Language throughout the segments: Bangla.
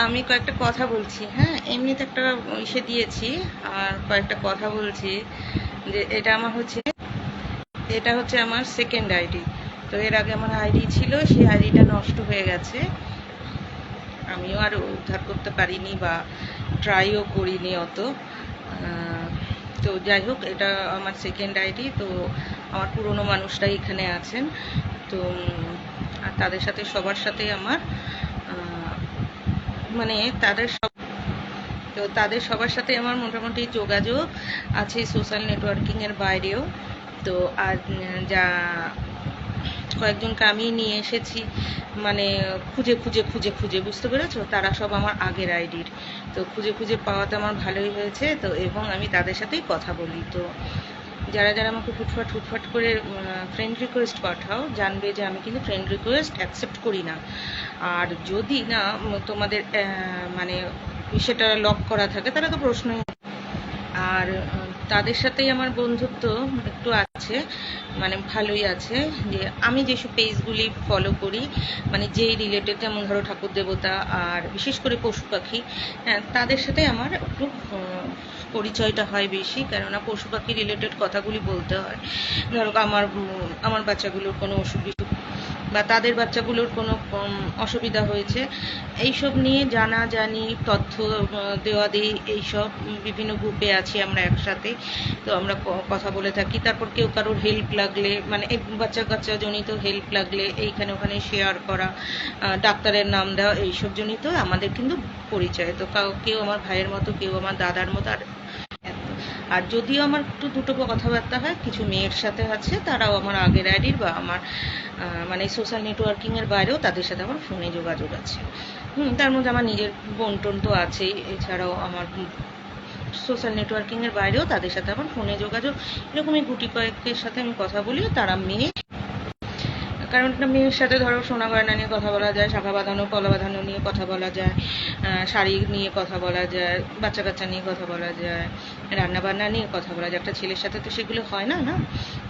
আমি কয়েকটা কথা বলছি হ্যাঁ? এমনিতে একটা ইসে দিয়েছি, আর কয়েকটা কথা বলছি যে এটা আমার হচ্ছে, এটা হচ্ছে আমার সেকেন্ড আইডি তো এর আগে আমার আইডি ছিল, সেই আইডিটা নষ্ট হয়ে গেছে। আমিও আর উদ্ধার করতে পারিনি বা ট্রাইও করিনি অত। তো যাই হোক, এটা আমার সেকেন্ড আইডি তো আমার পুরনো মানুষরাই এখানে আছেন। তো আর তাদের সাথে, সবার সাথে আমার মানে তাদের সব তো তাদের সবার সাথে আমার মোটামুটি যোগাযোগ আছে সোশ্যাল নেটওয়ার্কিং এর বাইরেও। তো আর যা কয়েকজনকে আমি নিয়ে এসেছি মানে খুঁজে খুঁজে খুঁজে খুঁজে, বুঝতে পেরেছ? তারা সব আমার আগের আইডির তো খুঁজে খুঁজে পাওয়াতে আমার ভালোই হয়েছে, তো এবং আমি তাদের সাথেই কথা বলি। তো যারা যারা আমাকে ফুটফাট ফুটফাট করে ফ্রেন্ড রিকোয়েস্ট পাঠাও, জানবে যে আমি কিন্তু ফ্রেন্ড রিকোয়েস্ট অ্যাকসেপ্ট করি না। আর যদি না তোমাদের মানে সেটা লক করা থাকে, তাহলে তো প্রশ্নই। আর তাদের সাথেই আমার বন্ধুত্ব একটু আছে। মানে ভালোই আছে। যে আমি যেসব পেজগুলি ফলো করি মানে যেই রিলেটেড যেমন ধরো ঠাকুর দেবতা আর বিশেষ করে পশু পাখি হ্যাঁ তাদের সাথে আমার একটু পরিচয়টা হয় বেশি। কেননা পশু পাখি রিলেটেড কথাগুলি বলতে হয়। ধরো আমার আমার বাচ্চাগুলোর কোনো অসুখ বা তাদের বাচ্চাগুলোর কোনো অসুবিধা হয়েছে। এইসব নিয়ে জানা জানি তথ্য দেওয়া দিই, এইসব বিভিন্ন গ্রুপে আছি আমরা একসাথে। তো আমরা কথা বলে থাকি। তারপর কেউ কারোর হেল্প লাগলে মানে বাচ্চা কাচ্চা জনিত হেল্প লাগলে এইখানে ওখানে শেয়ার করা ডাক্তারের নাম দেওয়া, এইসব জনিত আমাদের কিন্তু পরিচয়। তো কেউ আমার ভাইয়ের মতো, কেউ আমার দাদার মতো, আর আর যদিও আমার একটু দুটো কথাবার্তা হয়, কিছু মেয়ের সাথে আছে, তারাও আমার আগের আইডির বা আমার মানে সোশ্যাল নেটওয়ার্কিং এর বাইরেও তাদের সাথে আমার ফোনে যোগাযোগ আছে। হুম, তার মধ্যে আমার নিজের বোন টোন তো আছেই, এছাড়াও আমার সোশ্যাল নেটওয়ার্কিং এর বাইরেও তাদের সাথে আমার ফোনে যোগাযোগ। এরকমই গুটি কয়েকের সাথে আমি কথা বলি, তারা মেয়ে কারণ মেয়ের সাথে ধরো সোনা গয়না নিয়ে কথা বলা যায়, শাখা বাঁধানো পলা বাঁধানো নিয়ে কথা বলা যায় শাড়ি নিয়ে কথা বলা যায় বাচ্চা কাচ্চা নিয়ে কথা বলা যায় রান্না বান্না নিয়ে কথা বলা যায়। একটা ছেলের সাথে তো সেগুলো হয় না না?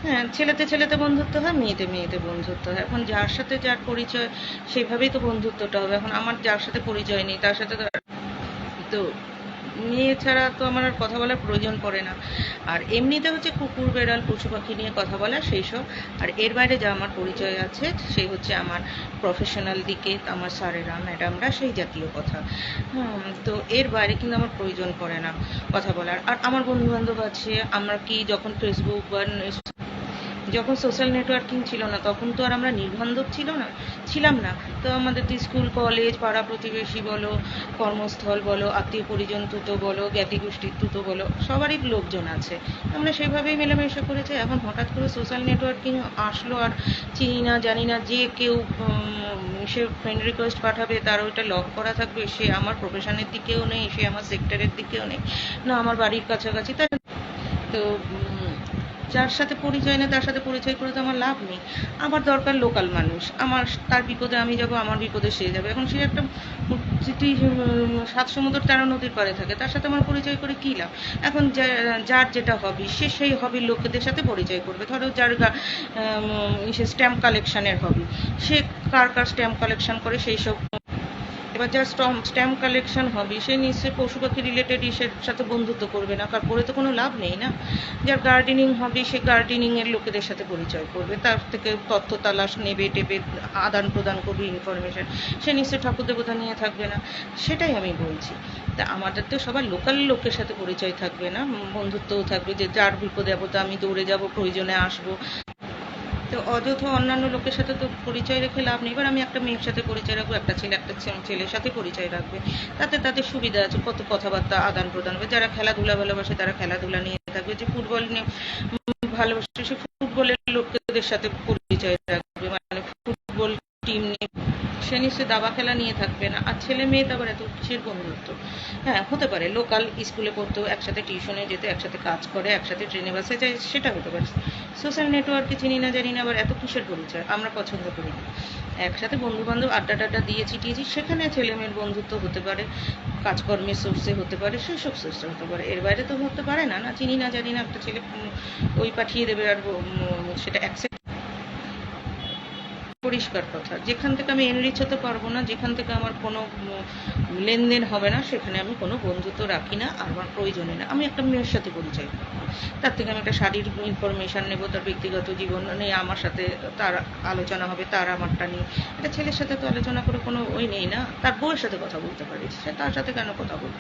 হ্যাঁ ছেলেতে ছেলেতে বন্ধুত্ব হয়, মেয়েতে মেয়েতে বন্ধুত্ব হয়। এখন যার সাথে যার পরিচয় সেইভাবেই তো বন্ধুত্বটা হবে। এখন আমার যার সাথে পরিচয় নেই, তার সাথে তো মেয়ে ছাড়া তো আমার আর কথা বলার প্রয়োজন পড়ে না। আর এমনিতে হচ্ছে কুকুর, বেড়াল, পশু পাখি নিয়ে কথা বলা সেই সব। আর এর বাইরে যা আমার পরিচয় আছে, সেই হচ্ছে আমার প্রফেশনাল দিকে আমার স্যারেরা, ম্যাডামরা, সেই জাতীয় কথা। তো এর বাইরে কিন্তু আমার প্রয়োজন পড়ে না কথা বলার। আর আমার বন্ধুবান্ধব আছে, আমরা কি যখন ফেসবুক বা যখন সোশ্যাল নেটওয়ার্কিং ছিল না, তখন তো আর আমরা নির্বান্ধব ছিল না, ছিলাম না। তো আমাদের তো স্কুল কলেজ পাড়া প্রতিবেশী বলো, কর্মস্থল বলো, আত্মীয় পরিজন তুতো বলো, জ্ঞাতি গোষ্ঠীর তুতো বলো, সবারই লোকজন আছে। আমরা সেভাবেই মেলামেশা করেছি। এখন হঠাৎ করে সোশ্যাল নেটওয়ার্কিং আসলো আর চিনি না, জানি না, যে কেউ সে ফ্রেন্ড রিকোয়েস্ট পাঠাবে, তার ওইটা লক করা থাকবে, সে আমার প্রফেশনের দিকেও নেই, সে আমার সেক্টরের দিকেও নেই, না আমার বাড়ির কাছাকাছি। তাই তো যার সাথে পরিচয় নেই, তার সাথে পরিচয় করে তো আমার লাভ নেই। আমার দরকার লোকাল মানুষ। আমার তার বিপদে আমি যাব, আমার বিপদে সে যাবে। এখন সে একটা যেটি সাত সমুদ্র তেরো নদীর পাড়ে থাকে, তার সাথে আমার পরিচয় করে কী লাভ? এখন যার যেটা হবি সে সেই হবির লোকেদের সাথে পরিচয় করবে। ধরো যার সে স্ট্যাম্প কালেকশনের হবি সে কার কার স্ট্যাম্প কালেকশন করে, সেই সব এবার যার স্ট্যাম্প কালেকশন হবে, সে নিশ্চয়ই পশু পাখি রিলেটেড ইসের সাথে বন্ধুত্ব করবে না কার করে তো কোনো লাভ নেই না। যার গার্ডেনিং হবে, সে গার্ডেনিং এর লোকেদের সাথে পরিচয় করবে, তার থেকে তথ্য তালাশ নেবে টেবে আদান প্রদান করবে ইনফরমেশন সে নিশ্চয়ই ঠাকুর দেবতা নিয়ে থাকবে না, সেটাই আমি বলছি। তা আমাদের তো সবার লোকাল লোকের সাথে পরিচয় থাকবে না, বন্ধুত্বও থাকবে যে যার বিপদে আপদে আমি দৌড়ে যাব, প্রয়োজনে আসব তো অযথা অন্যান্য লোকের সাথে তো পরিচয় রেখে লাভ নেই। এবার আমি একটা মেয়ের সাথে পরিচয় রাখব, একটা ছেলে, একটা ছেলের সাথে পরিচয় রাখবে। তাতে তাদের সুবিধা আছে, কত কথাবার্তা আদান প্রদান হবে। যারা খেলাধুলা ভালোবাসে তারা খেলাধুলা নিয়ে থাকবে। যে ফুটবল নিয়ে ভালোবাসে সে ফুটবলের লোকেদের সাথে পরিচয় রাখবে। মানে ফুটবল টিম নিয়ে সে নিশ্চয়ই দাবা খেলা নিয়ে থাকবে না। আর ছেলে মেয়ে তো আবার এত কিসের বন্ধুত্ব হ্যাঁ হতে পারে। লোকাল স্কুলে পড়তো, একসাথে টিউশনে যেতে, একসাথে কাজ করে, একসাথে ট্রেনে বাসে যায়, সেটা হতে পারে। সোশ্যাল নেটওয়ার্কে চিনি না, জানি না, আবার এত কিসের পরিচয়? আমরা পছন্দ করি না। একসাথে বন্ধু বান্ধব আড্ডা টাড্ডা দিয়ে চিটিয়েছি সেখানে ছেলে মেয়ের বন্ধুত্ব হতে পারে, কাজকর্মের সোর্সে হতে পারে, সেসব সোর্সে হতে পারে। এর বাইরে তো হতে পারে না না চিনি না, জানি না, একটা ছেলে ওই পাঠিয়ে দেবে আর সেটা অ্যাকসেপ্ট পরিষ্কার কথা। যেখান থেকে আমি এনরিচ হতে পারব না, যেখান থেকে আমার কোনো লেনদেন হবে না, সেখানে আমি কোনো বন্ধুত্ব রাখি না, আর আমার প্রয়োজনে না। আমি একটা মেয়ের সাথে পরিচয়। তার থেকে আমি একটা শারীর ইনফরমেশান নেব, তার ব্যক্তিগত জীবন নিয়ে, আমার সাথে তার আলোচনা হবে, তার আমারটা নিয়ে। একটা ছেলের সাথে তো আলোচনা করে কোনো ওই নেই না। তার বউয়ের সাথে কথা বলতে পারি। সে তার সাথে কেন কথা বলব?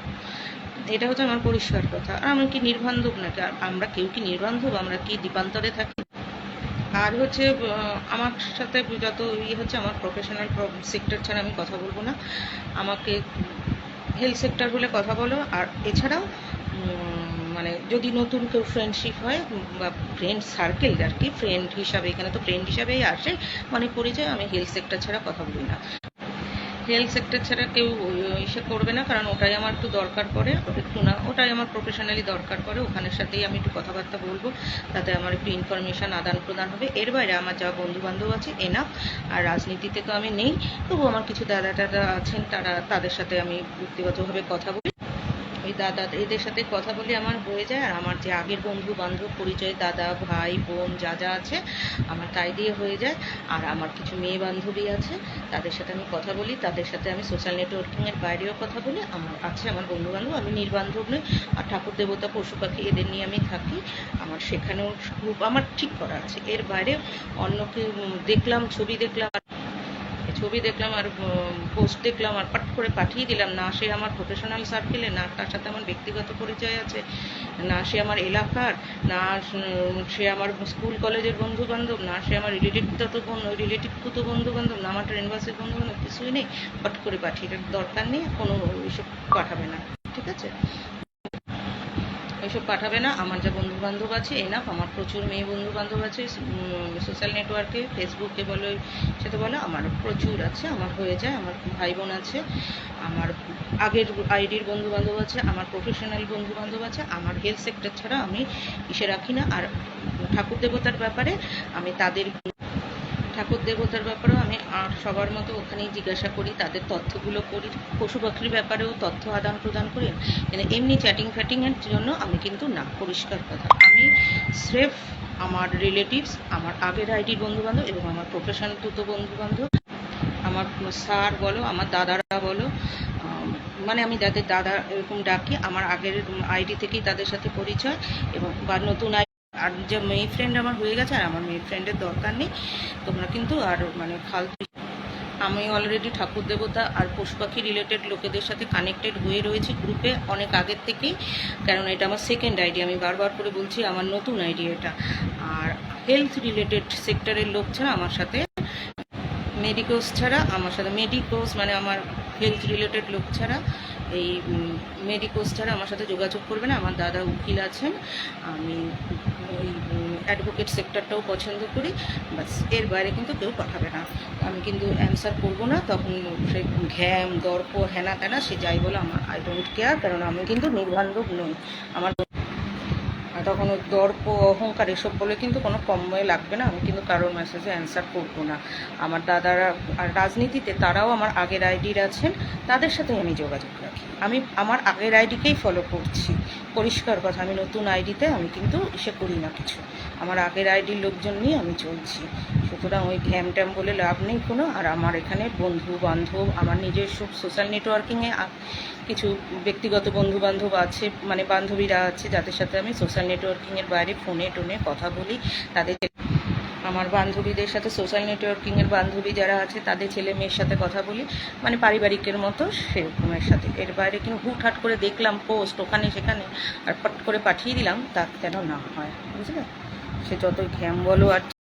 এটা হচ্ছে আমার পরিষ্কার কথা। আর আমি কি নির্বান্ধব নাকি? আমরা কেউ কি নির্বান্ধব? আমরা কি দ্বীপান্তরে থাকি? আর হচ্ছে আমার সাথে যত ইয়ে হচ্ছে, আমার প্রফেশনাল সেক্টর ছাড়া আমি কথা বলব না। আমাকে হেলথ সেক্টর হলে কথা বলো। আর এছাড়াও মানে যদি নতুন কেউ ফ্রেন্ডশিপ হয়, বা ফ্রেন্ড সার্কেল আর কি ফ্রেন্ড হিসাবে, এখানে তো ফ্রেন্ড হিসাবেই আসে মানে পরিচয়, আমি হেলথ সেক্টর ছাড়া কথা বলি না। হেলথ সেক্টর ছাড়া কেউ ইসে করবে না, কারণ ওটাই আমার একটু দরকার পড়ে, একটু না, ওটাই আমার প্রফেশনালি দরকার পড়ে ওখানের সাথেই আমি একটু কথাবার্তা বলব, তাতে আমার একটু ইনফরমেশান আদান প্রদান হবে, এর বাইরে আমার যা বন্ধু বান্ধব আছে এনাফ আর রাজনীতিতে তো আমি নেই তবু আমার কিছু দাদা টাদা আছেন, তারা তাদের সাথে আমি ব্যক্তিগতভাবে কথা বলি। দাদা এদের সাথে কথা বলে আমার হয়ে যায়। আর আমার যে আগের বন্ধু বান্ধব পরিচয় দাদা ভাই বোন যা যা আছে আমার তাই দিয়ে হয়ে যায়। আর আমার কিছু মেয়ে বান্ধবী আছে তাদের সাথে আমি কথা বলি তাদের সাথে আমি সোশ্যাল নেটওয়ার্কিংয়ের বাইরেও কথা বলি। আমার আছে আমার বন্ধু বান্ধব আমি নির্বান্ধব নই। আর ঠাকুর দেবতা পশু পাখি এদের নিয়ে আমি থাকি। আমার সেখানেও গ্রুপ আমার ঠিক করা আছে। এর বাইরে অন্যকে উম, দেখলাম ছবি দেখলাম ছবি দেখলাম আর পোস্ট দেখলাম আর পাট করে পাঠিয়ে দিলাম। না সে আমার প্রফেশনাল সার্কেলে না তার সাথে আমার ব্যক্তিগত পরিচয় আছে, না সে আমার এলাকার, না সে আমার স্কুল কলেজের বন্ধু বান্ধব না সে আমার রিলেটিভ তো রিলেটিভ তো বন্ধু বান্ধব না আমার বাসের বন্ধু বান্ধব কিছুই নেই। পট করে পাঠিয়ে দরকার নেই কোনো এসব পাঠাবে না। ঠিক আছে? এসব পাঠাবে না। আমার যা বন্ধু বান্ধব আছে এনাফ আমার প্রচুর মেয়ে বন্ধু বান্ধব আছে সোশ্যাল নেটওয়ার্কে ফেসবুকে বলো, সেটা বলো, আমার প্রচুর আছে। আমার হয়ে যায়, আমার ভাই বোন আছে, আমার আগের আইডির বন্ধু বান্ধব আছে, আমার প্রফেশনাল বন্ধু বান্ধব আছে, আমার হেলথ সেক্টর ছাড়া আমি ইসে রাখি না। আর ঠাকুর দেবতার ব্যাপারে আমি তাদের ঠাকুর দেবতার ব্যাপারেও আমি আর সবার মতো ওখানেই জিজ্ঞাসা করি, তাদের তথ্যগুলো করি, পশু পাখির ব্যাপারেও তথ্য আদান প্রদান করি। মানে এমনি চ্যাটিং ফ্যাটিংয়ের জন্য আমি কিন্তু না, পরিষ্কার কথা। আমি স্রেফ আমার রিলেটিভস আমার আগের আইডির বন্ধুবান্ধব এবং আমার প্রফেশনাল দুটো বন্ধুবান্ধব, আমার স্যার বলো, আমার দাদারা বলো মানে আমি যাদের দাদা এরকম ডাকি, আমার আগের আইডি থেকেই তাদের সাথে পরিচয় এবং বা নতুন আর যে মেয়ে ফ্রেন্ড আমার হয়ে গেছে, আর আমার মেয়ে ফ্রেন্ডের দরকার নেই। তোমরা কিন্তু আর মানে ফালতু আমি অলরেডি ঠাকুর দেবতা আর পশু পাখি রিলেটেড লোকেদের সাথে কানেক্টেড হয়ে রয়েছি গ্রুপে অনেক আগের থেকেই। কারণ এটা আমার সেকেন্ড আইডি আমি বারবার করে বলছি আমার নতুন আইডি এটা। আর হেলথ রিলেটেড সেক্টরের লোক ছাড়া আমার সাথে মেডিকোস ছাড়া, আমার সাথে মেডিকোস মানে আমার হেলথ রিলেটেড লোক ছাড়া এই মেডি ছাড়া আমার সাথে যোগাযোগ করবে না, আমার দাদা উকিল আছেন। আমি ওই অ্যাডভোকেট সেক্টরটাও পছন্দ করি, বাসের বাইরে কিন্তু কেউ পাঠাবে না। আমি কিন্তু অ্যান্সার করব না, তখন সে ঘ্যাম দর্প হেনা তেনা সে যাই বলে, আমার আই ডোন্ট কেয়ার কারণ আমি কিন্তু নির্বান্ধব নই। আমার আর তখন ওই দর্প অহংকার, এসব বলে কিন্তু কোনো কময়ে লাগবে না। আমি কিন্তু কারোর মেসেজে অ্যান্সার করব না। আমার দাদারা আর রাজনীতিতে তারাও আমার আগের আইডির আছেন, তাদের সাথে আমি যোগাযোগ রাখি। আমি আমার আগের আইডিকেই ফলো করছি। পরিষ্কার কথা, আমি নতুন আইডিতে আমি কিন্তু ইসে করি না কিছু। আমার আগের আইডির লোকজন নিয়ে আমি চলছি। সুতরাং ওই ঘ্যাম ট্যাম বলে লাভ নেই কোনো, আর আমার এখানে বন্ধু বান্ধব আমার নিজস্ব সোশ্যাল নেটওয়ার্কিংয়ে কিছু ব্যক্তিগত বন্ধু বান্ধব আছে মানে বান্ধবীরা আছে, যাদের সাথে আমি সোশ্যাল নেটওয়ার্কিংয়ের বাইরে ফোনে টোনে কথা বলি, তাদের আমার বান্ধবীদের সাথে সোশ্যাল নেটওয়ার্কিংয়ের বান্ধবী যারা আছে, তাদের ছেলে মেয়ের সাথে কথা বলি। মানে পারিবারিকের মতো সেরকমের সাথে। এর বাইরে কিন্তু হুটহাট করে দেখলাম পোস্ট ওখানে সেখানে আর পট করে পাঠিয়ে দিলাম, তা কেন না হয়, বুঝলে? সে যতই ঘ্যাম বলো আর